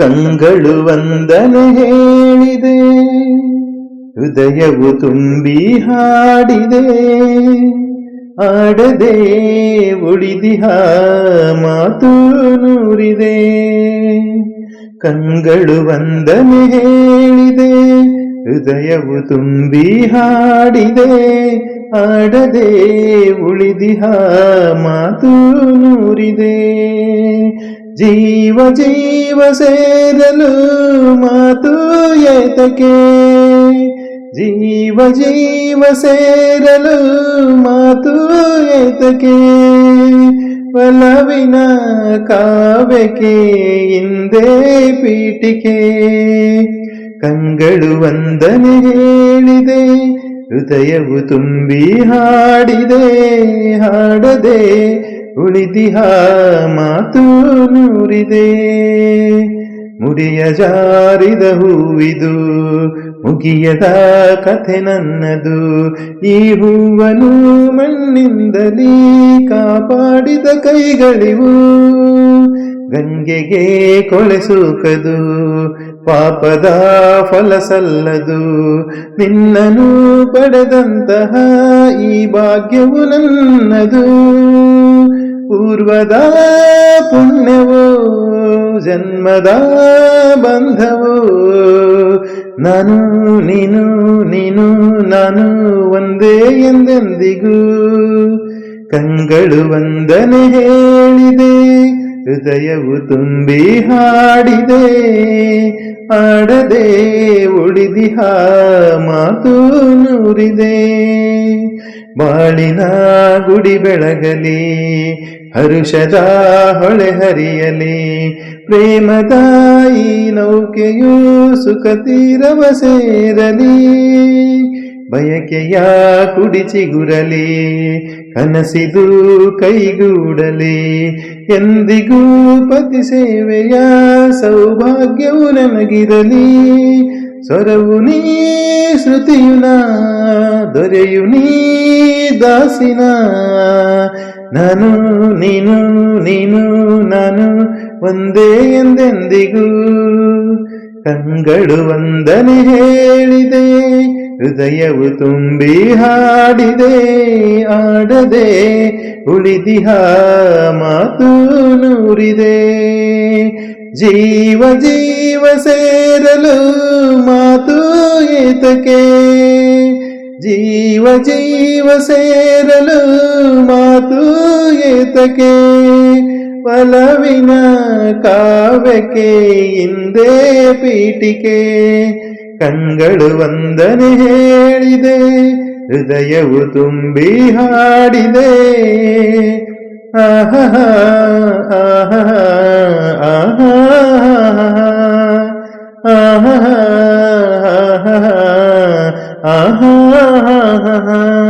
ಕಂಗಳು ವಂದನೆ ಹೇಳಿದೆ. ಹೃದಯವು ತುಂಬಿ ಹಾಡಿದೆ. ಆಡದೆ ಉಳಿದಿಹ ಮಾತು ನೂರಿದೆ. ಕಂಗಳು ವಂದನೆ ಹೇಳಿದೆ. ಹೃದಯವು ತುಂಬಿ ಹಾಡಿದೆ. ಆಡದೆ ಉಳಿದಿಹ ಮಾತು ನೂರಿದೆ. ಜೀವ ಜೀವ ಸೇರಲು ಮಾತು ಏತಕ್ಕೆ ಜೀವ ಜೀವ ಸೇರಲು ಮಾತು ಏತಕ್ಕೆ ಒಲವಿನ ಕಾವ್ಯಕ್ಕೆ ಹಿಂದೆ ಪೀಠಿಕೆ ಕಂಗಳು ವಂದನೆ ಹೇಳಿದೆ ಹೃದಯವು ತುಂಬಿ ಹಾಡಿದೆ, ಹಾಡದೆ ಉಳಿದಿಹ ಮಾತು ನೂರಿದೆ. ಮುಡಿಯ ಜಾರಿದ ಹೂವಿದು, ಮುಗಿಯದ ಕಥೆ ನನ್ನದು, ಈ ಹೂವನು ಮಣ್ಣಿಂದಲೀ ಕಾಪಾಡಿದ ಕೈಗಳಿವು. ಗಂಗೆಗೆ ಕೊಳೆಸೂಕದು ಪಾಪದ ಫಲ ಸಲ್ಲದು. ನಿನ್ನನು ಪಡೆದಂತಹ ಈ ಭಾಗ್ಯವು ನನ್ನದು. ಪೂರ್ವದ ಪುಣ್ಯವು, ಜನ್ಮದ ಬಂಧವು, ನಾನು, ನೀನು ನೀನು, ನಾನು ಒಂದೇ ಎಂದೆಂದಿಗೂ. ಕಂಗಳು ವಂದನೆ ಹೇಳಿದೆ, ಹೃದಯವು ತುಂಬಿ ಹಾಡಿದೆ ಆಡದೆ ಉಳಿದಿಹ ಮಾತು ನೂರಿದೆ. ಬಾಳಿನ ಗುಡಿ ಬೆಳಗಲಿ, ಹರುಷದ ಹೊಳೆ ಹರಿಯಲಿ ಪ್ರೇಮದಾಯಿ ನೌಕೆಯು ಸುಖ ತೀರವ ಸೇರಲಿ. ಬಯಕೆಯ ಕುಡಿ ಚಿಗುರಲಿ, ಕನಸಿದು ಕೈಗೂಡಲಿ. ಎಂದಿಗೂ ಪತಿ ಸೇವೆಯ ಸೌಭಾಗ್ಯವು ನನಗಿರಲಿ. ಸ್ವರವು ನೀ ಶ್ರುತಿಯುನ ದೊರೆಯು ನೀ, ದಾಸಿನ. ನಾನು, ನೀನು ನೀನು, ನಾನು ಒಂದೇ ಎಂದೆಂದಿಗೂ. ಕಂಗಳು ವಂದನೆ ಹೇಳಿದೆ. ಹೃದಯವು ತುಂಬಿ ಹಾಡಿದೆ ಆಡದೆ ಉಳಿದಿಹ ಮಾತು ನೂರಿದೆ. ಜೀವ ಜೀವ ಸೇರಲು ಮಾತು ಏತಕ್ಕೆ? ಜೀವ ಜೀವ ಸೇರಲು ಮಾತು ಏತಕ್ಕೆ ಒಲವಿನ ಕಾವ್ಯಕ್ಕೆ ಹಿಂದೆ ಪೀಠಿಕೆ. ಕಂಗಳು ವಂದನೆ ಹೇಳಿದೆ, ಹೃದಯವು ತುಂಬಿ ಹಾಡಿದೆ. ಆಹಾ ಆಹಾ ಆಹಾ ಆಹಾ ಆಹಾ. ha ha ha ha.